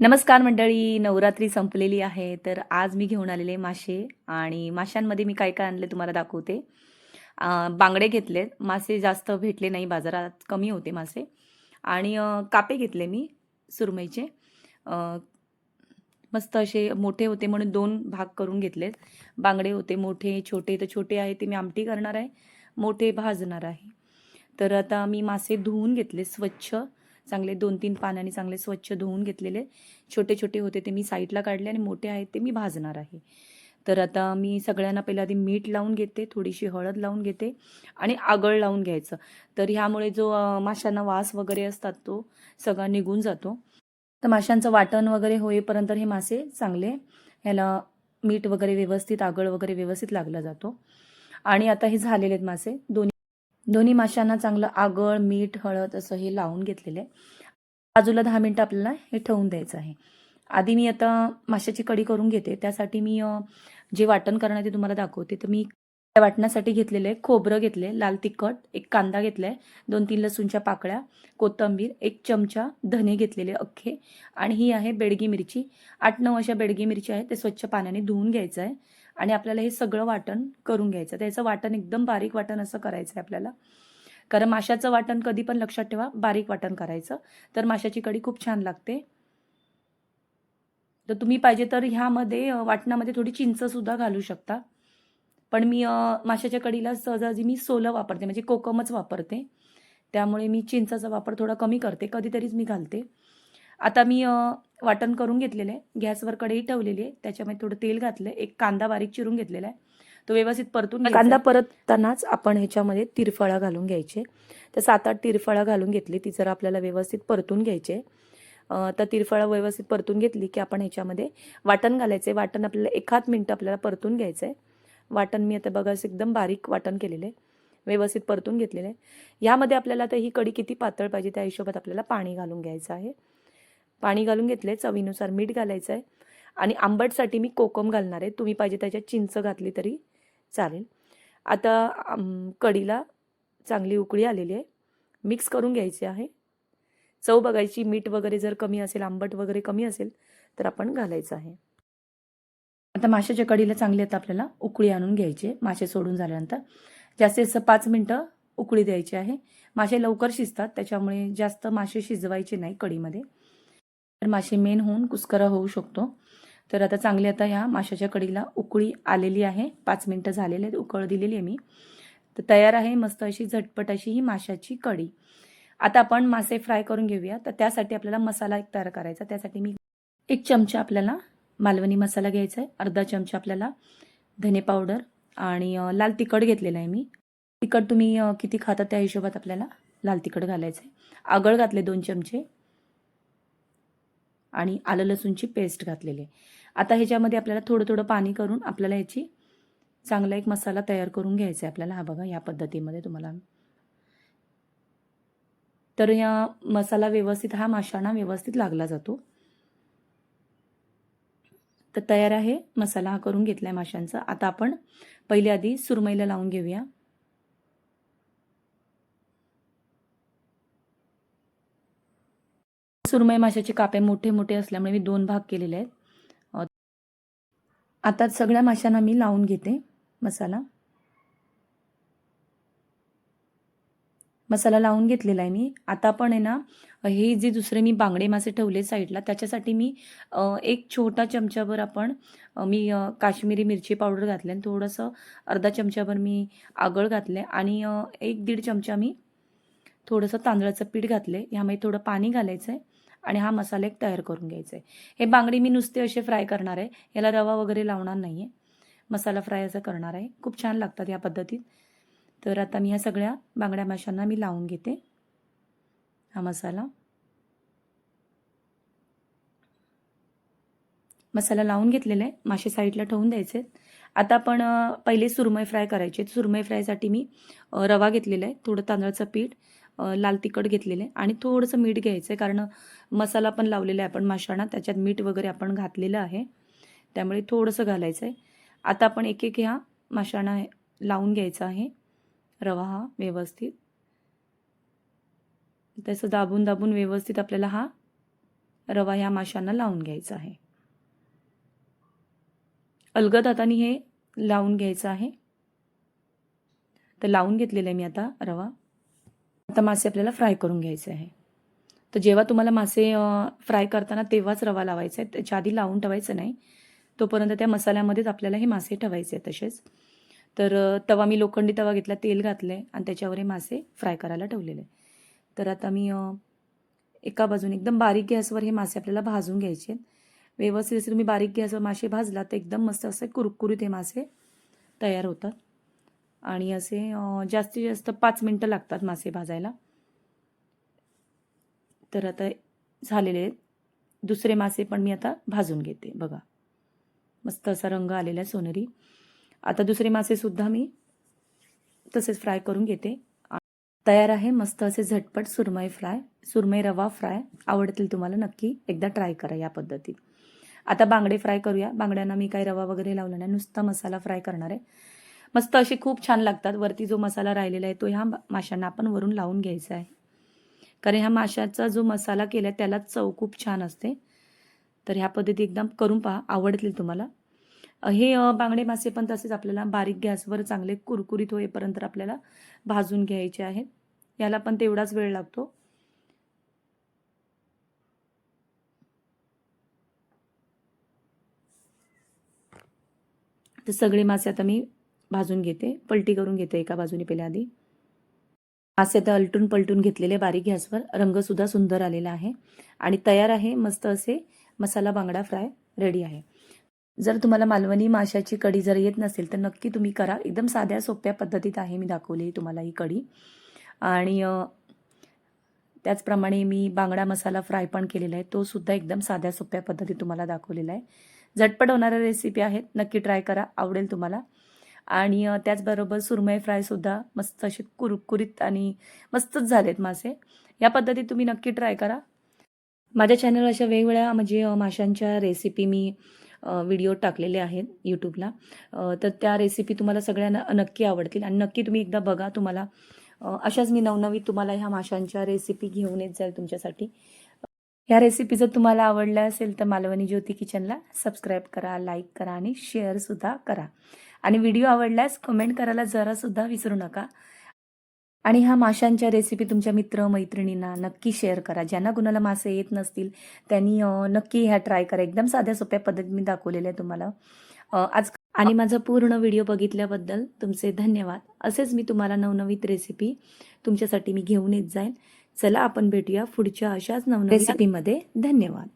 नमस्कार मंडळी नवरात्री संपलेली आहे तर आज मी घेऊन आलेले मासे आणि माशांमध्ये मी काय काय आणले तुम्हाला दाखवते. बांगडे घेतले मासे जास्त भेटले नाही बाजारात कमी होते मासे. आणि कापे घेतले मी सुरमईचे. मस्त असे मोठे होते म्हणून दोन भाग करून घेतलेत. बांगडे होते मोठे छोटे. तर छोटे आहे ते मी आमटी करणार आहे मोठे भाजणार आहे. तर आता मी मासे धुवून घेतले स्वच्छ. चांगले दोन तीन पानाने चांगले स्वच्छ धुवून घेतलेले. छोटे छोटे होते ते मी साईडला काढले आणि मोठे आहेत ते मी भाजणार आहे. तर आता मी सगळ्यांना पहिले आधी मीठ लावून घेते थोडीशी हळद लावून घेते आणि आगळ लावून घ्यायचं. तर ह्यामुळे जो माशांना वास वगैरे असतात तो सगळा निघून जातो. तर माशांचं वाटण वगैरे होईपर्यंत हे मासे चांगले ह्याला मीठ वगैरे व्यवस्थित आगळ वगैरे व्यवस्थित लागला जातो. आणि आता हे झालेले आहेत मासे. दोन्ही दोन्ही माशांना चांगलं आगळ मीठ हळद असं हे लावून घेतलेलं आहे. बाजूला दहा मिनटं आपल्याला हे ठेवून द्यायचं आहे. आधी मी आता माशाची कढी करून घेते. त्यासाठी मी जे वाटण करणार ते तुम्हाला दाखवते. तर मी त्या वाटणासाठी घेतलेलं आहे खोबरं घेतले लाल तिखट एक कांदा घेतला आहे दोन तीन लसूणच्या पाकळ्या कोथिंबीर एक चमचा धने घेतलेले अख्खे आणि ही आहे बेडगी मिरची. आठ नऊ अशा बेडगी मिरची आहे ते स्वच्छ पाण्याने धुवून घ्यायचं आहे आणि आपल्याला हे सगळं वाटण करून घ्यायचं त्याचं वाटण एकदम बारीक वाटण असं करायचं आहे आपल्याला. कारण माशाचं वाटण कधी पण लक्षात ठेवा बारीक वाटण करायचं. तर माशाची कढी खूप छान लागते. तर तुम्ही पाहिजे तर ह्यामध्ये वाटणामध्ये थोडी चिंचसुद्धा घालू शकता. पण मी माशाच्या कढीला सहजासहजी मी सोलं वापरते म्हणजे कोकमच वापरते. त्यामुळे मी चिंचाचा वापर थोडा कमी करते कधीतरीच मी घालते. आता मी वाटण करून घेतलेलं आहे गॅसवर कढई ठेवलेली आहे त्याच्यामध्ये थोडं तेल घातलं एक कांदा बारीक चिरून घेतलेला आहे. तो व्यवस्थित परतून. कांदा परततानाच आपण ह्याच्यामध्ये तिरफळा घालून घ्यायचे. तर सात आठ तिरफळा घालून घेतली ती जर आपल्याला व्यवस्थित परतून घ्यायचे तर तिरफळा व्यवस्थित परतून घेतली की आपण ह्याच्यामध्ये वाटण घालायचे वाटण आपल्याला एखाद मिनटं आपल्याला परतून घ्यायचं आहे. वाटण मी आता बघा एकदम बारीक वाटण केलेलं आहे. व्यवस्थित परतून घेतलेलं आहे. यामध्ये आपल्याला आता ही कढी किती पातळ पाहिजे त्या हिशोबात आपल्याला पाणी घालून घ्यायचं आहे. पाणी घालून घेतले चवीनुसार मीठ घालायचं आहे. आणि आंबटसाठी मी कोकम घालणार आहे. तुम्ही पाहिजे त्याच्यात चिंच घातली तरी चालेल. आता कढीला चांगली उकळी आलेली आहे. मिक्स करून घ्यायची आहे. चव बघायची मीठ वगैरे जर कमी असेल आंबट वगैरे कमी असेल तर आपण घालायचं आहे. आता माशाच्या कडीला चांगली आता आपल्याला उकळी आणून घ्यायची. मासे सोडून झाल्यानंतर जास्तीत जास्त पाच मिनटं उकळी द्यायची आहे. मासे लवकर शिजतात त्याच्यामुळे जास्त मासे शिजवायचे नाही कढीमध्ये तर मासे मेन होऊन कुस्करा होऊ शकतो. तर आता चांगली आता ह्या माशाच्या कडीला उकळी आलेली आहे. पाच मिनटं झालेले आहेत उकळ दिलेली आहे मी. तर तयार आहे मस्त अशी झटपट अशी ही माशाची कढी आता आपण मासे फ्राय करून घेऊया. तर त्यासाठी आपल्याला मसाला एक तयार करायचा. त्यासाठी मी एक चमचा आपल्याला मालवणी मसाला घ्यायचा आहे. अर्धा चमचा आपल्याला धने पावडर आणि लाल तिखट घेतलेलं आहे मी. तिखट तुम्ही किती खाता त्या हिशोबात आपल्याला लाल तिखट घालायचं आहे. आगळ घातले दोन चमचे आणि आलं लसूणची पेस्ट घातलेली आहे. आता ह्याच्यामध्ये आपल्याला थोडं थोडं पाणी करून आपल्याला ह्याची चांगला एक मसाला तयार करून घ्यायचा आहे आपल्याला. हा बघा या पद्धतीमध्ये तुम्हाला. तर या मसाला व्यवस्थित हा माशांना व्यवस्थित लागला जातो. तर तयार आहे. मसाला हा करून घेतला आहे माशांचा. आता आपण पहिले आधी सुरमईला लावून घेऊया. सुरमई माशाचे कापे मोठे मोठे असल्यामुळे मी दोन भाग केलेले आहेत. आता सगळ्या माशांना मी लावून घेते मसाला. मसाला लावून घेतलेला आहे मी. आता पण आहे ना हे जे दुसरे मी बांगडे मासे ठेवले साईडला त्याच्यासाठी मी एक छोटा चमचाभर आपण मी काश्मीरी मिरची पावडर घातले आणि थोडंसं अर्धा चमचाभर मी आगळ घातले आणि एक दीड चमचा मी थोडंसं तांदळाचं पीठ घातले. ह्यामध्ये थोडं पाणी घालायचं आहे आणि हा मसाला एक तयार करून घ्यायचा आहे हे बांगडी मी नुसते असे फ्राय करणार आहे. याला रवा वगैरे लावणार नाही आहे मसाला फ्राय असं करणार आहे. खूप छान लागतात या पद्धतीत. तर आता मी ह्या सगळ्या बांगड्या माशांना मी लावून घेते. हा मसाला. मसाला लावून घेतलेला आहे. मासे साईडला ठेवून द्यायचे आता आपण पहिले सुरमई फ्राय करायचे सुरमई फ्रायसाठी मी रवा घेतलेला आहे. थोडं तांदळाचं पीठ लाल तिखट घेतलेलं आहे. आणि थोडंसं मीठ घ्यायचं आहे कारण मसाला पण लावलेला आहे आपण माशांना. त्याच्यात मीठ वगैरे आपण घातलेलं आहे. त्यामुळे थोडंसं घालायचं आहे आता आपण एक एक ह्या माशांना लावून घ्यायचं आहे. रवा हा व्यवस्थित. त्याचं दाबून दाबून व्यवस्थित आपल्याला हा रवा ह्या माशांना लावून घ्यायचा आहे. अलगद हाताने हे लावून घ्यायचं आहे. तर लावून घेतलेलं आहे मी आता रवा. आता मासे आपल्याला फ्राय करून घ्यायचे आहे. तर जेव्हा तुम्हाला मासे फ्राय करताना तेव्हाच रवा लावायचा आहे. त्याच्या आधी लावून ठेवायचं नाही. तोपर्यंत त्या मसाल्यामध्येच आपल्याला हे मासे ठेवायचे आहेत तसेच. तर तवा मी लोखंडी तवा घेतला तेल घातलं आहे आणि त्याच्यावर हे मासे फ्राय करायला ठेवलेले तर आता मी एका बाजूने एकदम बारीक गॅसवर हे मासे आपल्याला भाजून घ्यायचे आहेत. व्यवस्थित जर तुम्ही बारीक गॅसवर मासे भाजला तर एकदम मस्त असे कुरकुरीत हे मासे तयार होतात. आणि असे जास्तीत जास्त पाच मिनटं लागतात मासे भाजायला. तर आता झालेले आहेत. दुसरे मासे पण मी आता भाजून घेते बघा. मस्त असा रंग आलेला आहे सोनेरी. आता दुसरे मासेसुद्धा मी तसेच फ्राय करून घेते. तयार आहे मस्त असे झटपट सुरमई फ्राय सुरमई रवा फ्राय आवडतील तुम्हाला नक्की एकदा ट्राय करा या पद्धतीत. आता बांगडे फ्राय करूया. बांगड्यांना मी काही रवा वगैरे लावला नाही नुसता मसाला फ्राय करणार आहे. मस्त असे खूप छान लागतात. वरती जो मसाला राहिलेला आहे तो ह्या माशांना आपण वरून लावून घ्यायचा आहे. कारण ह्या माशाचा जो मसाला केला त्याला चव खूप छान असते. तर ह्या पद्धती एकदम करून पहा आवडतील तुम्हाला. हे बांगडे मासे पण तसेच आपल्याला बारीक गॅसवर चांगले कुरकुरीत होईपर्यंत आपल्याला भाजून घ्यायचे आहेत. याला पण तेवढाच वेळ लागतो. तर सगळे मासे आता मी भाजून घेते. पलटी करून घेते एका बाजूने पहिल्या आधी. मासे आता अलटून पलटून घेतलेले बारीक गॅसवर. रंगसुद्धा सुंदर आलेला आहे. आणि तयार आहे मस्त असे मसाला बांगडा फ्राय रेडी आहे. जर तुम्हाला मालवणी माशाची कढी जर येत नसेल तर नक्की तुम्ही करा. एकदम साध्या सोप्या पद्धतीत आहे मी दाखवली तुम्हाला ही कढी. आणि त्याचप्रमाणे मी बांगडा मसाला फ्राय पण केलेला आहे. तो सुद्धा एकदम साध्या सोप्या पद्धतीत तुम्हाला दाखवलेला आहे. झटपट होणाऱ्या रेसिपी आहेत. नक्की ट्राय करा. आवडेल तुम्हाला. आणि त्याचबरोबर सुरमई फ्रायसुद्धा मस्त असे कुरकुरीत आणि मस्तच झालेत मासे. या पद्धतीत तुम्ही नक्की ट्राय करा. माझ्या चॅनलवर अशा वेगवेगळ्या म्हणजे माशांच्या रेसिपी मी व्हिडिओ टाकलेले आहेत यूट्यूबला तर त्या रेसिपी तुम्हाला सगळ्यांना नक्की आवडतील. आणि नक्की तुम्ही एकदा बघा तुम्हाला. अशाच मी नवनवीन तुम्हाला ह्या माशांच्या रेसिपी घेऊन येत जाईल तुमच्यासाठी. ह्या रेसिपी जर तुम्हाला आवडल्या असेल तर मालवणी ज्योती किचनला सबस्क्राईब करा लाईक करा आणि शेअरसुद्धा करा. आणि व्हिडिओ आवडल्यास कमेंट करायला जरासुद्धा विसरू नका. आणि ह्या माशांच्या रेसिपी तुमच्या मित्र मैत्रिणींना नक्की शेअर करा. ज्यांना कुणाला मासे येत नसतील त्यांनी नक्की ह्या ट्राय करा. एकदम साध्या सोप्या पद्धतीत मी दाखवलेलं आहे तुम्हाला. आज आणि माझा पूर्ण व्हिडिओ बघितल्याबद्दल तुमचे धन्यवाद. असेच मी तुम्हाला नवनवीन रेसिपी तुमच्यासाठी मी घेऊन येत जाईल चला आपण भेटूया पुढच्या अशाच नवनवीन रेसिपीमध्ये धन्यवाद.